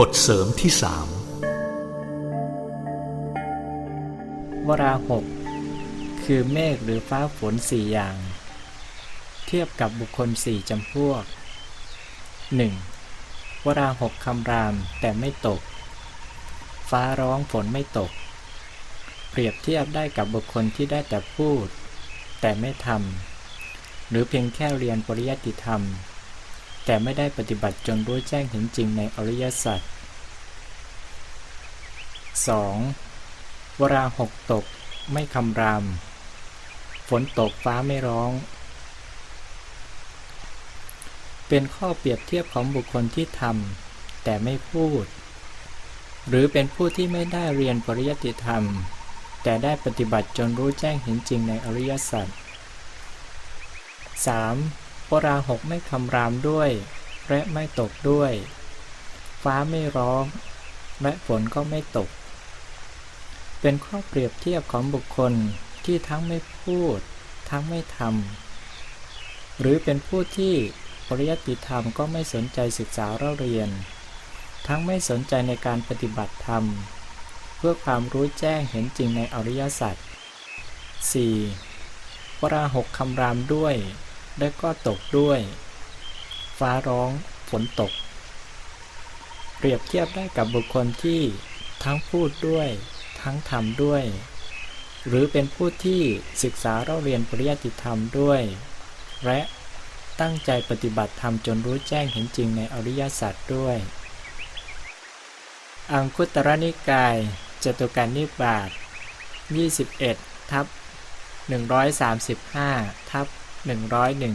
บทเสริมที่สามวราหกคือเมฆหรือฟ้าฝนสี่อย่าง เทียบกับบุคคลสี่จำพวก 1. วราหกคำรามแต่ไม่ตก ฟ้าร้องฝนไม่ตก เปรียบเทียบได้กับบุคคลที่ได้แต่พูด แต่ไม่ทำหรือเพียงแค่เรียนปริยัติธรรม แต่ไม่ได้ปฏิบัติจนรู้แจ้งเห็นจริงในอริยสัจ 2. วราหกตกไม่คำราม ฝนตกฟ้าไม่ร้อง เป็นข้อเปรียบเทียบของบุคคลที่ทำแต่ไม่พูด หรือเป็นผู้ที่ไม่ได้เรียนปริยัติธรรม แต่ได้ปฏิบัติจนรู้แจ้งเห็นจริงในอริยสัจ 3. วราหกไม่คำรามด้วย และไม่ตกด้วย ฟ้าไม่ร้อง และฝนก็ไม่ตก เป็นข้อเปรียบเทียบของบุคคลที่ทั้งไม่พูด ทั้งไม่ทำหรือเป็นผู้ที่ปริยัติธรรมก็ไม่สนใจศึกษาเราเรียน ทั้งไม่สนใจในการปฏิบัติธรรม เพื่อความรู้แจ้งเห็นจริงในอริยสัจ 4. วราหกคำรามด้วย และก็ตกด้วย ฟ้าร้องฝนตก เปรียบเทียบได้กับบุคคลที่ทั้งพูดด้วย ทั้งทำด้วย หรือเป็นผู้ที่ศึกษาเราเรียนปริยัติธรรมด้วย และตั้งใจปฏิบัติธรรมจนรู้แจ้งเห็นจริงในอริยสัจด้วย อังคุตรนิกายจตุการนิบาต21 ทับ 135 ทับ หนึ่งร้อยหนึ่ง